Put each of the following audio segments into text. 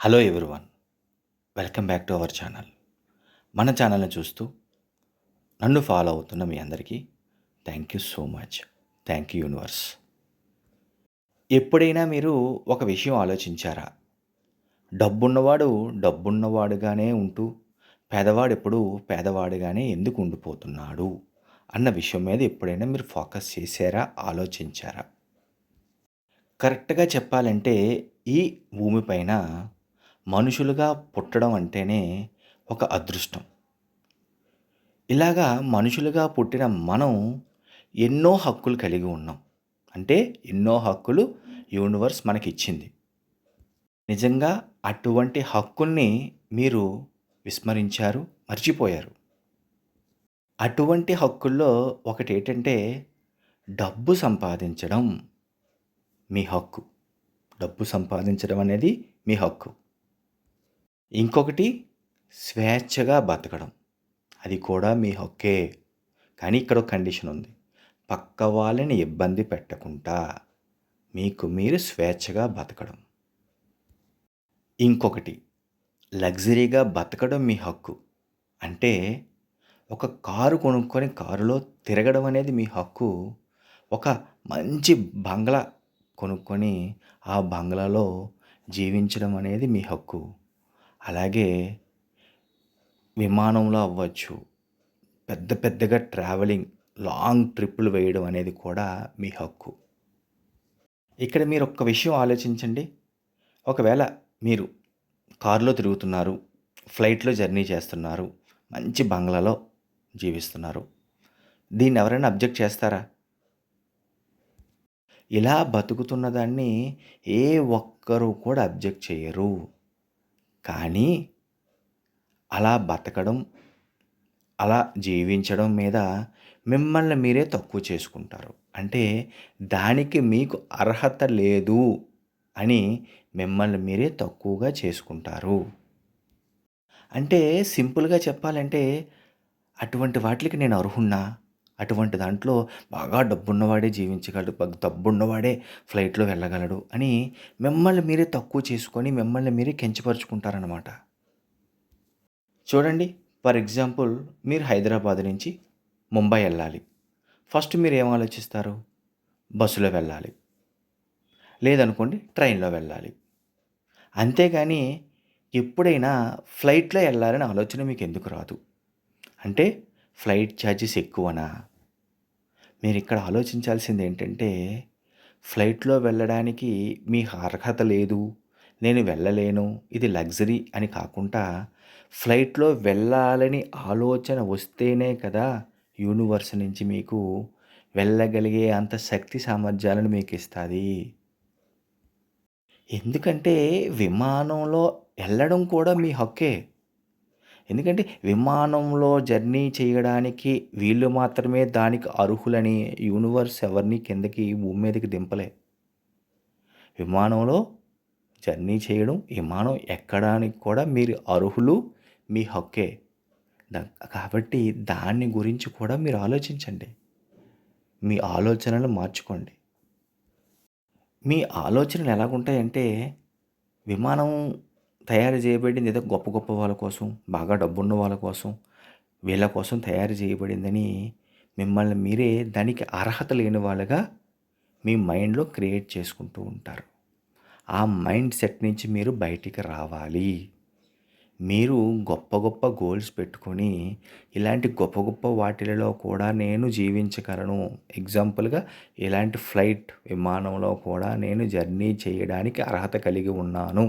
Hello everyone welcome back to our channel మన ఛానల్ని చూస్తూ నన్ను ఫాలో అవుతున్న మీ అందరికీ thank you so much thank you universe ఎప్పుడైనా మీరు ఒక విషయం ఆలోచించారా? డబ్బున్నవాడు డబ్బున్నవాడుగానే ఉంటూ పేదవాడు ఎప్పుడు పేదవాడుగానే ఎందుకు ఉండిపోతున్నాడు అన్న విషయం మీద ఎప్పుడైనా మీరు ఫోకస్ చేశారా ఆలోచించారా? కరెక్ట్గా చెప్పాలంటే ఈ భూమిపైన మనుషులుగా పుట్టడం అంటేనే ఒక అదృష్టం. ఇలాగా మనుషులుగా పుట్టిన మనం ఎన్నో హక్కులు కలిగి ఉన్నాం. అంటే ఎన్నో హక్కులు యూనివర్స్ మనకి ఇచ్చింది నిజంగా అటువంటి హక్కుల్ని మీరు విస్మరించారు మర్చిపోయారు. అటువంటి హక్కుల్లో ఒకటి ఏంటంటే డబ్బు సంపాదించడం మీ హక్కు. డబ్బు సంపాదించడం అనేది మీ హక్కు. ఇంకొకటి స్వేచ్ఛగా బతకడం. అది కూడా మీ హక్కే. కానీ ఇక్కడ ఒక కండిషన్ ఉంది. పక్క వాళ్ళని ఇబ్బంది పెట్టకుండా మీకు మీరు స్వేచ్ఛగా బతకడం. ఇంకొకటి లగ్జరీగా బతకడం మీ హక్కు. అంటే ఒక కారు కొనుక్కొని కారులో తిరగడం అనేది మీ హక్కు. ఒక మంచి బంగ్లా కొనుక్కొని ఆ బంగ్లాలో జీవించడం అనేది మీ హక్కు. అలాగే విమానంలో అవ్వచ్చు. పెద్ద పెద్దగా ట్రావెలింగ్ లాంగ్ ట్రిప్పులు వేయడం అనేది కూడా మీ హక్కు. ఇక్కడ మీరు ఒక్క విషయం ఆలోచించండి. ఒకవేళ మీరు కారులో తిరుగుతున్నారు ఫ్లైట్లో జర్నీ చేస్తున్నారు మంచి బంగ్లాలో జీవిస్తున్నారు దీన్ని ఎవరైనా అబ్జెక్ట్ చేస్తారా? ఇలా బతుకుతున్న దాన్ని ఏ ఒక్కరు కూడా అబ్జెక్ట్ చేయరు. కానీ అలా బతకడం అలా జీవించడం మీద మిమ్మల్ని మీరే తక్కువ చేసుకుంటారు. అంటే దానికి మీకు అర్హత లేదు అని మిమ్మల్ని మీరే తక్కువగా చేసుకుంటారు. అంటే సింపుల్గా చెప్పాలంటే అటువంటి వాటికి నేను అర్హున్నా? అటువంటి దాంట్లో బాగా డబ్బున్నవాడే జీవించగలడు డబ్బున్నవాడే ఫ్లైట్లో వెళ్ళగలడు అని మిమ్మల్ని మీరే తక్కువ చేసుకొని మిమ్మల్ని మీరే కించపరుచుకుంటారనమాట చూడండి ఫర్ ఎగ్జాంపుల్ మీరు హైదరాబాద్ నుంచి ముంబై వెళ్ళాలి. ఫస్ట్ మీరు ఏం ఆలోచిస్తారు? బస్సులో వెళ్ళాలి. లేదనుకోండి ట్రైన్లో వెళ్ళాలి. అంతేగాని ఎప్పుడైనా ఫ్లైట్లో వెళ్ళాలని ఆలోచన మీకు ఎందుకు రాదు? అంటే ఫ్లైట్ ఛార్జెస్ ఎక్కువనా? మీరు ఇక్కడ ఆలోచించాల్సింది ఏంటంటే ఫ్లైట్లో వెళ్ళడానికి మీ అర్హత లేదు నేను వెళ్ళలేను ఇది లగ్జరీ అని కాకుండా ఫ్లైట్లో వెళ్ళాలని ఆలోచన వస్తేనే కదా యూనివర్స్ నుంచి మీకు వెళ్ళగలిగే అంత శక్తి సామర్థ్యాలను మీకు ఇస్తుంది. ఎందుకంటే విమానంలో వెళ్ళడం కూడా మీ హక్కే. ఎందుకంటే విమానంలో జర్నీ చేయడానికి వీళ్ళు మాత్రమే దానికి అర్హులని యూనివర్స్ ఎవరిని కిందకి భూమి మీదకి దింపలే. విమానంలో జర్నీ చేయడం విమానం ఎక్కడానికి కూడా మీరు అర్హులు మీ హక్కే. కాబట్టి దాన్ని గురించి కూడా మీరు ఆలోచించండి. మీ ఆలోచనలు మార్చుకోండి. మీ ఆలోచనలు ఎలాగుంటాయంటే విమానం తయారు చేయబడింది ఏదో గొప్ప గొప్ప వాళ్ళ కోసం బాగా డబ్బున్న వాళ్ళ కోసం వీళ్ళ కోసం తయారు చేయబడిందని మిమ్మల్ని మీరే దానికి అర్హత లేని వాళ్ళగా మీ మైండ్లో క్రియేట్ చేసుకుంటూ ఉంటారు. ఆ మైండ్ సెట్ నుంచి మీరు బయటికి రావాలి. మీరు గొప్ప గొప్ప గోల్స్ పెట్టుకొని ఇలాంటి గొప్ప గొప్ప వాటిలలో కూడా నేను జీవించగలను. ఎగ్జాంపుల్గా ఇలాంటి ఫ్లైట్ విమానంలో కూడా నేను జర్నీ చేయడానికి అర్హత కలిగి ఉన్నాను.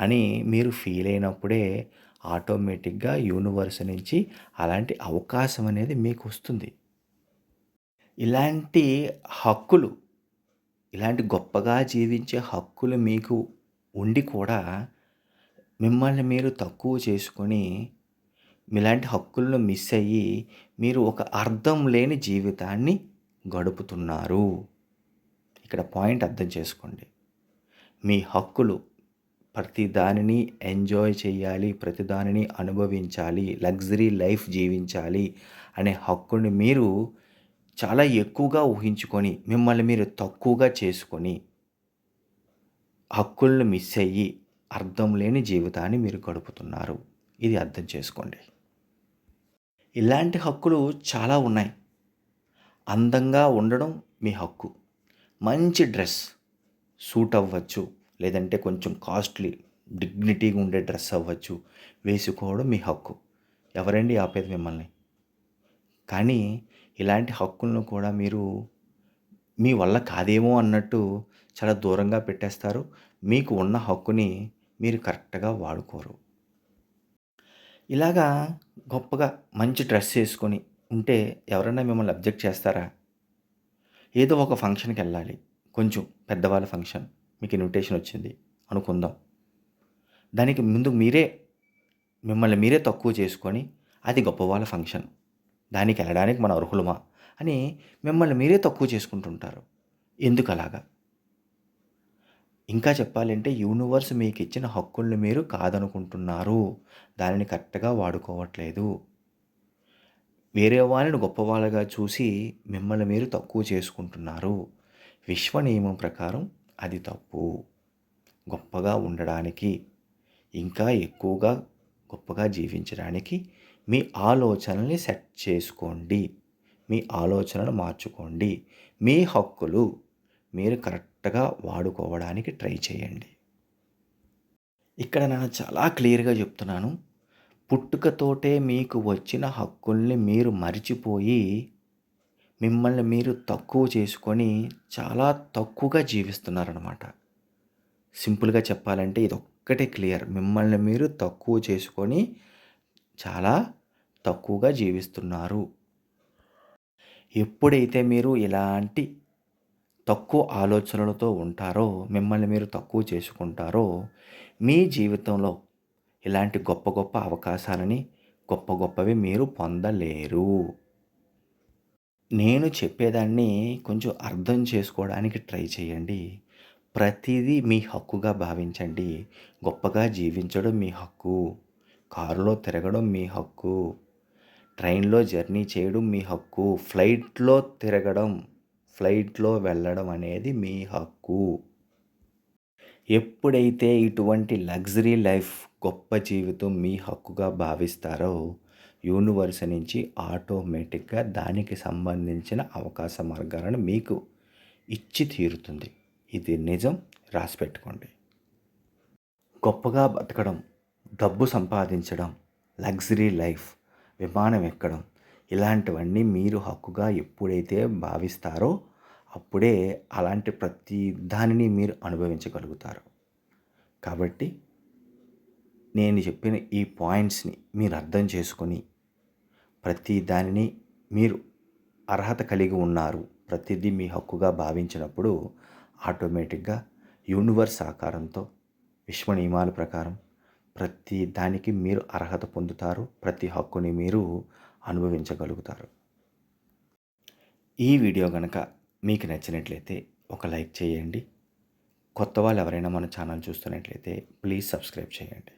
అని మీరు ఫీల్ అయినప్పుడే ఆటోమేటిక్గా యూనివర్స్ నుంచి అలాంటి అవకాశం అనేది మీకు వస్తుంది. ఇలాంటి హక్కులు ఇలాంటి గొప్పగా జీవించే హక్కులు మీకు ఉండి కూడా మిమ్మల్ని మీరు తక్కువ చేసుకొని ఇలాంటి హక్కులను మిస్ అయ్యి మీరు ఒక అర్థం లేని జీవితాన్ని గడుపుతున్నారు. ఇక్కడ పాయింట్ అర్థం చేసుకోండి. మీ హక్కులు ప్రతి దానిని ఎంజాయ్ చేయాలి ప్రతి దానిని అనుభవించాలి లగ్జరీ లైఫ్ జీవించాలి అనే హక్కుని మీరు చాలా ఎక్కువగా ఊహించుకొని మిమ్మల్ని మీరు తక్కువగా చేసుకొని హక్కులను మిస్ అయ్యి అర్థం లేని జీవితాన్ని మీరు గడుపుతున్నారు. ఇది అర్థం చేసుకోండి. ఇలాంటి హక్కులు చాలా ఉన్నాయి. అందంగా ఉండడం మీ హక్కు. మంచి డ్రెస్ సూట్ అవ్వచ్చు. లేదంటే కొంచెం కాస్ట్లీ డిగ్నిటీగా ఉండే డ్రెస్ అవ్వచ్చు వేసుకోవడం మీ హక్కు. ఎవరండి ఆపేది మిమ్మల్ని? కానీ ఇలాంటి హక్కులను కూడా మీరు మీ వల్ల కాదేమో అన్నట్టు చాలా దూరంగా పెట్టేస్తారు. మీకు ఉన్న హక్కుని మీరు కరెక్ట్గా వాడుకోరు. ఇలాగా గొప్పగా మంచి డ్రెస్ వేసుకొని ఉంటే ఎవరైనా మిమ్మల్ని అబ్జెక్ట్ చేస్తారా? ఏదో ఒక ఫంక్షన్కి వెళ్ళాలి. కొంచెం పెద్దవాళ్ళ ఫంక్షన్. మీకు ఇన్విటేషన్ వచ్చింది అనుకుందాం. దానికి ముందు మీరే మిమ్మల్ని మీరే తక్కువ చేసుకొని అది గొప్పవాళ్ళ ఫంక్షన్ దానికి వెళ్ళడానికి మన అర్హులమా అని మిమ్మల్ని మీరే తక్కువ చేసుకుంటుంటారు. ఎందుకు అలాగా? ఇంకా చెప్పాలంటే యూనివర్స్ మీకు ఇచ్చిన హక్కుల్ని మీరు కాదనుకుంటున్నారు. దానిని కరెక్ట్గా వాడుకోవట్లేదు. వేరే వాళ్ళని గొప్పవాళ్ళగా చూసి మిమ్మల్ని మీరు తక్కువ చేసుకుంటున్నారు. విశ్వ నియమం ప్రకారం అది తప్పు గొప్పగా ఉండడానికి ఇంకా ఎక్కువగా గొప్పగా జీవించడానికి మీ ఆలోచనల్ని సెట్ చేసుకోండి. మీ ఆలోచనను మార్చుకోండి. మీ హక్కులు మీరు కరెక్ట్గా వాడుకోవడానికి ట్రై చేయండి. ఇక్కడ నేను చాలా క్లియర్గా చెప్తున్నాను. పుట్టుకతోటే మీకు వచ్చిన హక్కుల్ని మీరు మరిచిపోయి మిమ్మల్ని మీరు తక్కువ చేసుకొని చాలా తక్కువగా జీవిస్తున్నారనమాట సింపుల్గా చెప్పాలంటే ఇది ఒక్కటే క్లియర్. మిమ్మల్ని మీరు తక్కువ చేసుకొని చాలా తక్కువగా జీవిస్తున్నారు. ఎప్పుడైతే మీరు ఇలాంటి తక్కువ ఆలోచనలతో ఉంటారో మిమ్మల్ని మీరు తక్కువ చేసుకుంటారో మీ జీవితంలో ఇలాంటి గొప్ప గొప్ప అవకాశాలని గొప్ప గొప్పవి మీరు పొందలేరు. నేను చెప్పేదాన్ని కొంచెం అర్థం చేసుకోవడానికి ట్రై చేయండి. ప్రతిదీ మీ హక్కుగా భావించండి. గొప్పగా జీవించడం మీ హక్కు. కారులో తిరగడం మీ హక్కు. ట్రైన్లో జర్నీ చేయడం మీ హక్కు. ఫ్లైట్లో తిరగడం ఫ్లైట్లో వెళ్ళడం అనేది మీ హక్కు. ఎప్పుడైతే ఇటువంటి లగ్జరీ లైఫ్ గొప్ప జీవితం మీ హక్కుగా భావిస్తారో యూనివర్స్ నుంచి ఆటోమేటిక్గా దానికి సంబంధించిన అవకాశ మార్గాలను మీకు ఇచ్చి తీరుతుంది. ఇది నిజం. రాసి పెట్టుకోండి. గొప్పగా బతకడం డబ్బు సంపాదించడం లగ్జరీ లైఫ్ విమానం ఎక్కడం ఇలాంటివన్నీ మీరు హక్కుగా ఎప్పుడైతే భావిస్తారో అప్పుడే అలాంటి ప్రతి దానిని మీరు అనుభవించగలుగుతారు. కాబట్టి నేను చెప్పిన ఈ పాయింట్స్ని మీరు అర్థం చేసుకొని ప్రతి దానిని మీరు అర్హత కలిగి ఉన్నారు ప్రతిదీ మీ హక్కుగా భావించినప్పుడు ఆటోమేటిక్గా యూనివర్స్ ఆకారంతో విశ్వ నియమాల ప్రకారం ప్రతి దానికి మీరు అర్హత పొందుతారు ప్రతి హక్కుని మీరు అనుభవించగలుగుతారు. ఈ వీడియో కనుక మీకు నచ్చినట్లయితే ఒక లైక్ చేయండి. కొత్త వాళ్ళు ఎవరైనా మన ఛానల్ చూస్తున్నట్లయితే ప్లీజ్ సబ్స్క్రైబ్ చేయండి.